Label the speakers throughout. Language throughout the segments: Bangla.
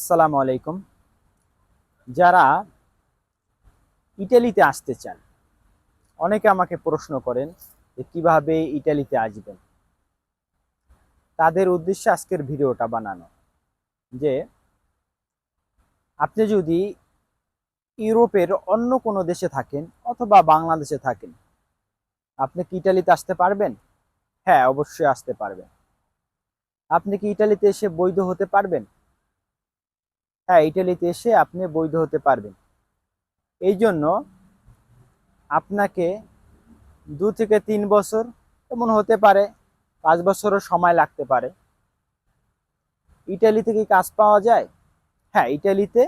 Speaker 1: আসসালামু আলাইকুম। যারা ইটালিতে আসতে চান, অনেকে আমাকে প্রশ্ন করেন যে কীভাবে ইটালিতে আসবেন? তাদের উদ্দেশ্যে আজকের ভিডিওটা বানানো। যে আপনি যদি ইউরোপের অন্য কোনো দেশে থাকেন অথবা বাংলাদেশে থাকেন, আপনি কি ইটালিতে আসতে পারবেন? হ্যাঁ অবশ্যই আসতে পারবেন। আপনি কি ইটালিতে এসে বৈধ হতে পারবেন? হ্যাঁ ইটালিতে এসে আপনি বৈধ হতে পারবেন। এই জন্য আপনাকে দু থেকে তিন বছর এমন হতে পারে, পাঁচ বছরও সময় লাগতে পারে। ইটালিতে কি কাজ পাওয়া যায়? হ্যাঁ ইটালিতে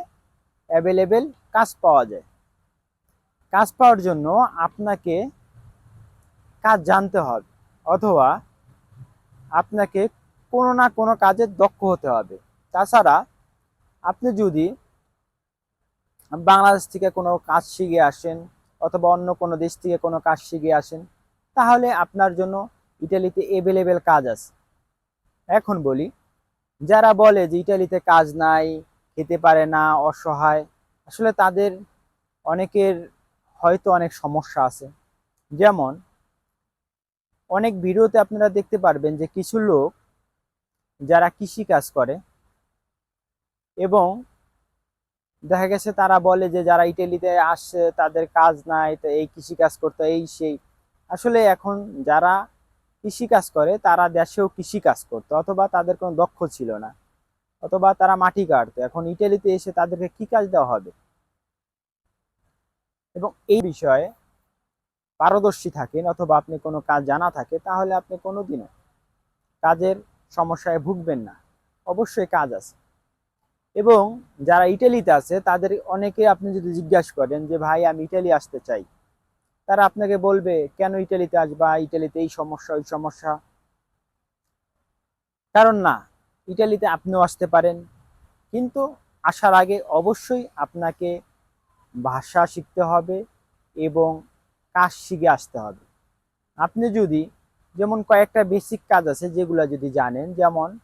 Speaker 1: অ্যাভেলেবেল কাজ পাওয়া যায়। কাজ পাওয়ার জন্য আপনাকে কাজ জানতে হবে, অথবা আপনাকে কোনো না কোনো কাজে দক্ষ হতে হবে। তাছাড়া আপনি যদি বাংলাদেশ থেকে কোনো কাজ শিখে আসেন অথবা অন্য কোনো দেশ থেকে কোনো কাজ শিখে আসেন, তাহলে আপনার জন্য ইটালিতে এভেলেবেল কাজ আছে। এখন বলি, যারা বলে যে ইটালিতে কাজ নাই, খেতে পারে না, অসহায়, আসলে তাদের অনেকের হয়তো অনেক সমস্যা আছে। যেমন, অনেক ভিডিওতে আপনারা দেখতে পারবেন যে কিছু লোক যারা কৃষি কাজ করে এবং দেখা গেছে তারা বলে যে যারা ইটালিতে আসছে তাদের কাজ নাই, তো এই কৃষি কাজ করতে, এই সেই। আসলে এখন যারা কৃষি কাজ করে, তারা দেশেও কৃষি কাজ করতো, অথবা তাদের কোনো দক্ষ ছিল না, অথবা তারা মাটি কাটতো। এখন ইটালিতে এসে তাদেরকে কি কাজ দেওয়া হবে? এবং এই বিষয়ে পারদর্শী থাকেন, অথবা আপনি কোনো কাজ জানা থাকে, তাহলে আপনি কোনোদিনও কাজের সমস্যায় ভুগবেন না। অবশ্যই কাজ আছে। এবং যারা ইটালিতে আছে, তাদের অনেকে আপনি যদি জিজ্ঞাসা করেন যে, ভাই, আমি ইটালি আসতে চাই। তারা আপনাকে বলবে, কেন ইটালিতে আসবা? ইটালিতে এই সমস্যা, ওই সমস্যা। কারণ না, ইটালিতে আপনিও আসতে পারেন। কিন্তু আসার আগে অবশ্যই আপনাকে ভাষা শিখতে হবে এবং কাজ শিখে আসতে হবে। আপনি যদি, যেমন কয়েকটা বেসিক কাজ আছে যেগুলো যদি জানেন, যেমন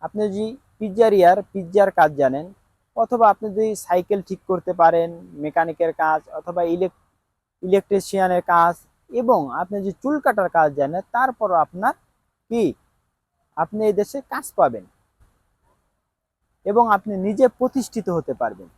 Speaker 1: আপনি যদি পিৎজারিয়ার পিজ্জার কাজ জানেন। অথবা আপনি যদি সাইকেল ঠিক করতে পারেন, মেকানিকের কাজ অথবা ইলেকট্রিশিয়ানের কাজ এবং আপনি যে চুল কাটার কাজ জানেন, তারপরও আপনার কি? আপনি এই দেশে কাজ পাবেন এবং আপনি নিজে প্রতিষ্ঠিত হতে পারবেন।